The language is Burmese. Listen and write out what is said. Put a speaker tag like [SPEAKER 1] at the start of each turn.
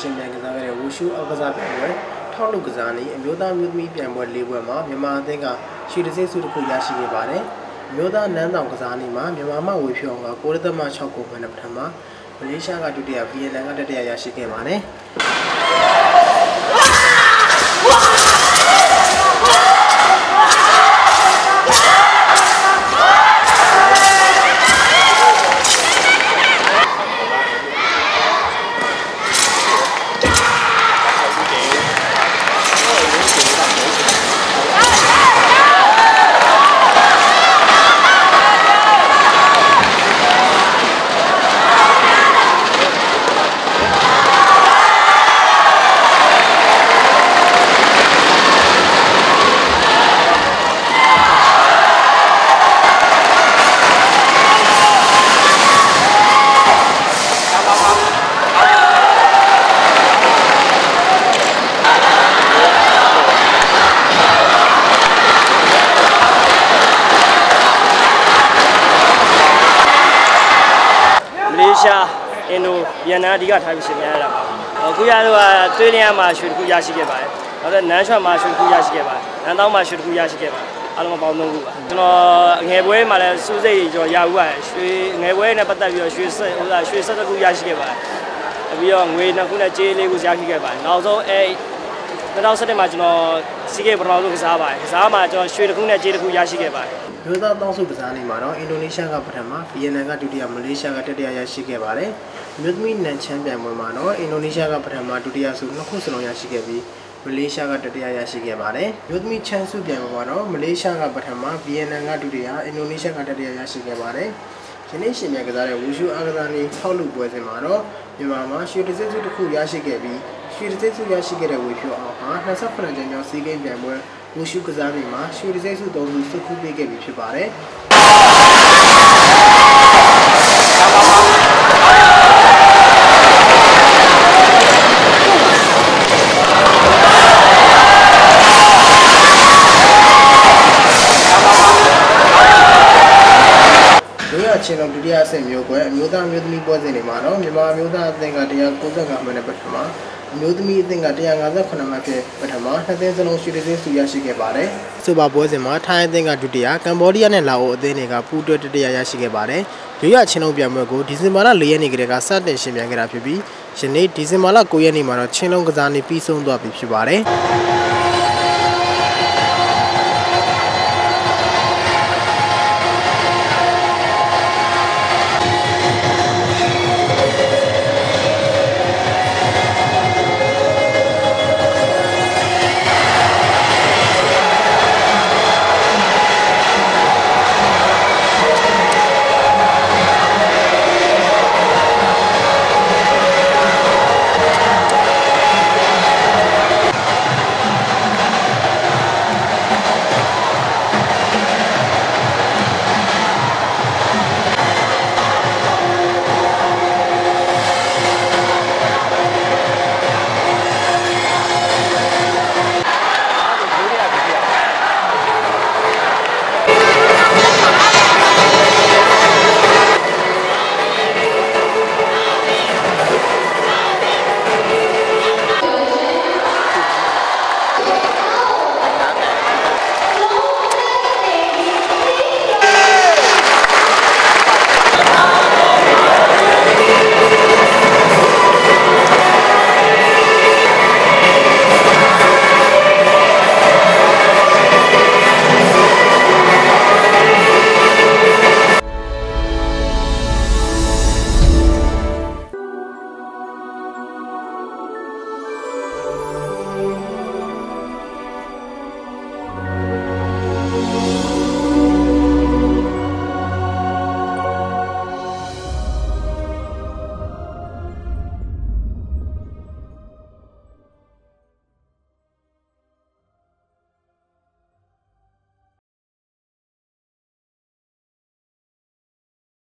[SPEAKER 1] ရှင်ပြိုင်ကစားခဲ့တဲ့ဝူရှူအောက်ကစားပြိုင်ပွဲထောက်လုကစားနည်းအမျိုးသားမျိုးသမီးပြိုင်ပွဲ၄ပွဲမှာမြန်မာအသင်းကရွှေတစိမ့်စုတစ်ခုရရှိခဲ့ပါတယ်။အမျိုးသားနန်းတောင်ကစားနည်းမှာမြန်မာမှဝေဖြောင်းက9.6ဂိုးမှန်တဲ့ပထမမလေးရှားကဒုတိယဗီယက်နမ်ကတတိယရရှိခဲ့ပါတယ်။
[SPEAKER 2] ရှားအင်ဒိုဗီယက်နမ်အဓိကထားပြီးရှင်များရတာပါအခုရတော့တွေးလျာမှာရွှေတစ်ခုရရှိခဲ့ပါတယ်နောက်တော့နန်းချွတ်မှာရွှေတစ်ခုရရှိခဲ့ပါတယ်နန်းတောင်းမှာရွှေတစ်ခုရရှိခဲ့ပါတယ်အားလုံးပေါင်းသုံးခုပါကျွန်တော်ငယ်ပွဲမှာလည်းစူးစိတ်ကျွန်တော်ရဦးပါတယ်ရွှေငယ်ပွဲနဲ့ပတ်သက်ပြီးတော့ရွှေဆက်ဟိုရွှေဆက်တစ်ခုရရှိခဲ့ပါတယ်ပြီးတော့ငွေနှစ်ခုနဲ့ကြေးလေးခုရရှိခဲ့ပါတယ်နောက်ဆုံးအဲ2017မှာကျွန်တော်စီးကေပထမဆုံးကစားပါတယ်ကစားမှာကျွန်တော်ရွှေတစ်ခုနဲ့ကြေးတစ်ခုရရှိခဲ့ပါတယ်
[SPEAKER 1] မျိုးသားတောင်းစုကစားနေမှာတော့အင်ဒိုနီးရှားကပထမဗီယက်နမ်ကဒုတိယမလေးရှားကတတိယရရှိခဲ့ပါတယ်။မြို့သမီးနန်ချမ်းပြိုင်ပွဲမှာတော့အင်ဒိုနီးရှားကပထမဒုတိယဆုနှစ်ခုစလုံးရရှိခဲ့ပြီးမလေးရှားကတတိယရရှိခဲ့ပါတယ်။မြို့သမီးချမ်းစုပြိုင်ပွဲမှာတော့မလေးရှားကပထမဗီယက်နမ်ကဒုတိယအင်ဒိုနီးရှားကတတိယရရှိခဲ့ပါတယ်။ ယနေ့ရှင်မြန်ကစားတဲ့ဝူရှူအားကစားနည်းထောက်လူပွဲစဉ်မှာတော့မြန်မာမှာရွှေတစစ်စုတစ်ခုရရှိခဲ့ပြီးရွှေတစစ်စုရရှိခဲ့တဲ့ဝေဖြိုအောင်ဟာ28ကျန်းကျောင်းစီးကိန်းပြိုင်ပွဲဝူရှူကစားနေမှာရွှေတစစ်စု၃ခုစုခုပေးခဲ့ပြီးဖြစ်ပါတယ်။ ဒု ရချင်းလုံးဒုတိယအဆင့်မျိုးကွယ်အမျိုးသားမျိုးသမီးပွဲစဉ်တွေမှာတော့မြန်မာအမျိုးသားအသင်းက195မှတ်နဲ့ပထမအမျိုးသမီးအသင်းက158မှတ်ဖြင့်ပထမနှစ်သင်းစလုံးရွှေတစင်းစုရရှိခဲ့ပါတယ်။ဆိုပါပွဲစဉ်မှာထိုင်းအသင်းကဒုတိယကမ္ဘောဒီးယားနဲ့လာအိုအသင်းတွေကပူးတွဲတတိယရရှိခဲ့ပါတယ်။ဒုရချင်းလုံးပြိုင်ပွဲကိုဒီဇင်ဘာလ4ရက်နေ့ကတည်းကစတင်ရှင်ပြိုင်ခဲ့တာဖြစ်ပြီးယနေ့ဒီဇင်ဘာလ9ရက်နေ့မှာတော့ချင်းလုံးကစားနေပြီးဆုံးသွားပြီဖြစ်ပါတယ်။